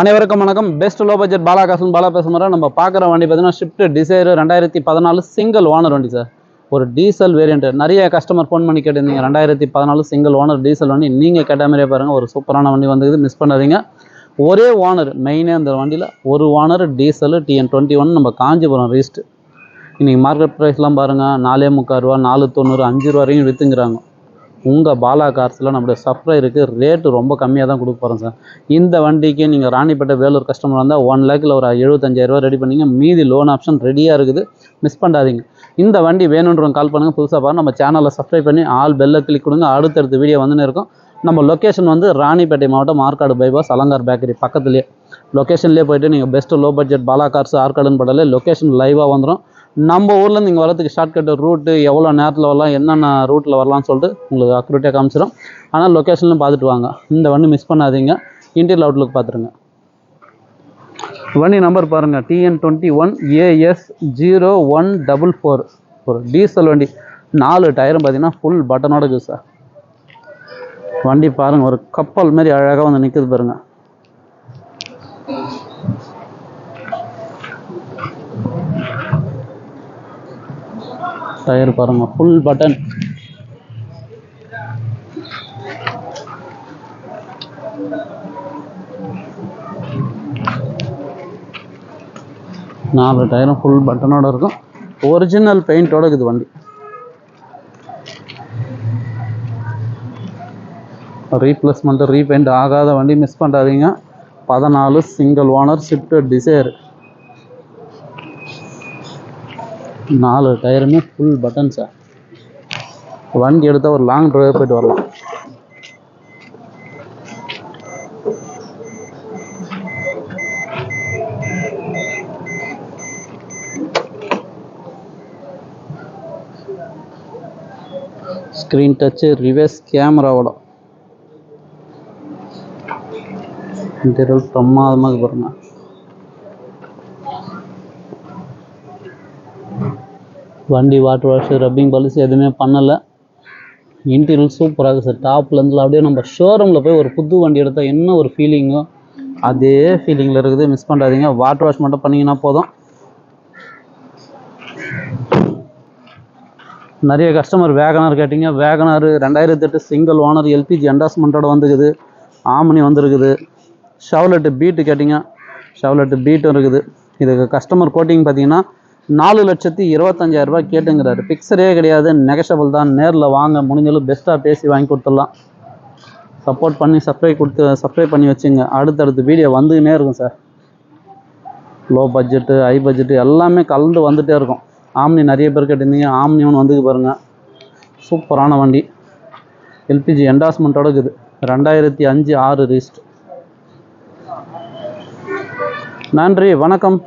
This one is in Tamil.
அனைவருக்கும் வணக்கம். பெஸ்ட் லோ பட்ஜெட் பாலாகாசன் பாலா பேசுகிறோம் நம்ம பார்க்குற வண்டி பார்த்தீங்கன்னா ஷிஃப்ட் டிசைர் ரெண்டாயிரத்தி பதினாலு சிங்கிள் ஓனர் வண்டி சார் ஒரு டீசல் வேரியண்ட் நிறைய கஸ்டமர் ஃபோன் பண்ணி கேட்டிருந்தீங்க. ரெண்டாயிரத்தி பதினாலு சிங்கிள் ஓனர் டீசல் வண்டி. நீங்கள் கேட்ட மாதிரியே பாருங்கள் ஒரு சூப்பரான வண்டி வந்தது. மிஸ் பண்ணாதீங்க. ஒரே ஓனர் மெயினே அந்த வண்டியில். ஒரு owner diesel TN twenty one நம்ம காஞ்சிபுரம் ரீஸ்ட் இன்றைக்கி மார்க்கெட் ப்ரைஸ்லாம் பாருங்கள் நாலே முக்கால் ரூபா நாலு தொண்ணூறு அஞ்சு ரூபா வரையும் விற்றுங்கிறாங்க உங்கள் பாலா கார்ஸில் நம்மளுடைய சப்ளைருக்கு ரேட்டு ரொம்ப கம்மியாக தான் கொடுக்க போகிறோம் சார். இந்த வண்டிக்கு நீங்கள் ராணிப்பேட்டை வேலூர் கஸ்டமர் வந்தால் ஒன் லேக்கில் ஒரு எழுபத்தஞ்சாயிரரூவா ரெடி பண்ணிங்க. மீதி லோன் ஆப்ஷன் ரெடியாக இருக்குது. மிஸ் பண்ணாதீங்க. இந்த வண்டி வேணுன்றவங்க கால் பண்ணுங்கள் புதுசாக பாருங்க. நம்ம சேனலை சப்ஸ்கிரைப் பண்ணி ஆல் பெல்லை கிளிக் கொடுங்க. அடுத்தடுத்த வீடியோ வந்துன்னு இருக்கும். நம்ம லொக்கேஷன் வந்து ராணிப்பேட்டை மாவட்டம் ஆற்காடு பைபாஸ் அலங்கார் பேக்கரி பக்கத்துலேயே. லொக்கேஷன்லேயே போயிட்டு நீங்கள் best low budget Bala cars ஆற்காடுன்னு படலே லொக்கேஷன் லைவாக வந்துடும் நம்ம ஊர்லேருந்து இங்கே வரதுக்கு ஷார்ட்கட் ரூட்டு எவ்வளோ நேரத்தில் வரலாம் என்னென்ன ரூட்டில் வரலாம்னு சொல்லிட்டு உங்களுக்கு அக்யூரேட்டாக காமிச்சிடும் ஆனால் லொக்கேஷன்லையும் பார்த்துட்டு வாங்க. இந்த வண்டி மிஸ் பண்ணாதீங்க. இன்டீரியல் அவுட்லுக் பார்த்துருங்க. வண்டி நம்பர் பாருங்கள் TN twenty one AS zero one double four ஒரு டீசல் வண்டி. நாலு டயரும் பார்த்தீங்கன்னா ஃபுல் பட்டனோட இருக்குது சார் வண்டி பாருங்கள் ஒரு கப்பல் மாரி அழகாக வந்து நிற்குது பாருங்கள் டயர் பாருங்க ஃபுல் பட்டன் நாலு டயரும் ஃபுல் பட்டனோட இருக்கும். ஒரிஜினல் பெயிண்டோட இருக்குது வண்டி. ரீப்ளேஸ்மெண்ட் ரீபெயிண்ட் ஆகாத வண்டி மிஸ் பண்ணாதீங்க. பதினாலு சிங்கிள் ஓனர் ஷிஃப்ட் டிசைர் நாலு டயருமே ஃபுல் பட்டன் சார் வண்டி எடுத்தால் ஒரு லாங் ட்ரைவ் போயிட்டு வரலாம். ஸ்க்ரீன் டச்சு ரிவர்ஸ் கேமராவோட இன்டீரியல் பிரமாதமாக பாருங்க. வண்டி வாட்டர் வாஷு ரப்பிங் பாலிசி எதுவுமே பண்ணலை. இன்டீரியல் சூப்பராக இருக்குது சார் டாப்லேருந்து அப்படியே நம்ம ஷோரூமில் போய் ஒரு புது வண்டி எடுத்தால் என்ன ஒரு ஃபீலிங்கோ அதே ஃபீலிங்கில் இருக்குது. மிஸ் பண்ணாதீங்க வாட்டர் வாஷ் மட்டும் பண்ணிங்கன்னா போதும். நிறைய கஸ்டமர் வேகனார் கேட்டிங்க. வேகனார் ரெண்டாயிரத்தி எட்டு சிங்கிள் ஓனர் எல்பிஜி என்டாஸ்மெண்ட்டோட வந்துருக்குது. ஆமணி வந்திருக்குது. ஷவுலெட்டு பீட்டு கேட்டிங்க. ஷவுலெட்டு பீட்டும் இருக்குது. இதுக்கு கஸ்டமர் கோட்டிங் பார்த்தீங்கன்னா நாலு லட்சத்தி இருபத்தஞ்சாயிரம் ரூபாய் கேட்டுங்கிறாரு. பிக்சரே கிடையாது. நெகஷபிள் தான். நேரில் வாங்க. முடிஞ்சளவு பெஸ்ட்டாக பேசி வாங்கி கொடுத்துடலாம். சப்போர்ட் பண்ணி சப்ளை கொடுத்து சப்ளை பண்ணி வச்சுங்க. அடுத்தடுத்து வீடியோ வந்துக்கினே இருக்கும் sir low budget high budget எல்லாமே கலந்து வந்துகிட்டே இருக்கும். ஆம்னி நிறைய பேர் கேட்டிருந்தீங்க. ஆம்னி ஒன்று வந்துக்கு பாருங்கள் சூப்பரான வண்டி. எல்பிஜி என்டாஸ்மெண்ட்டோட இருக்குது. ரெண்டாயிரத்தி அஞ்சு ஆறு ரிஸ்ட் நன்றி. வணக்கம்.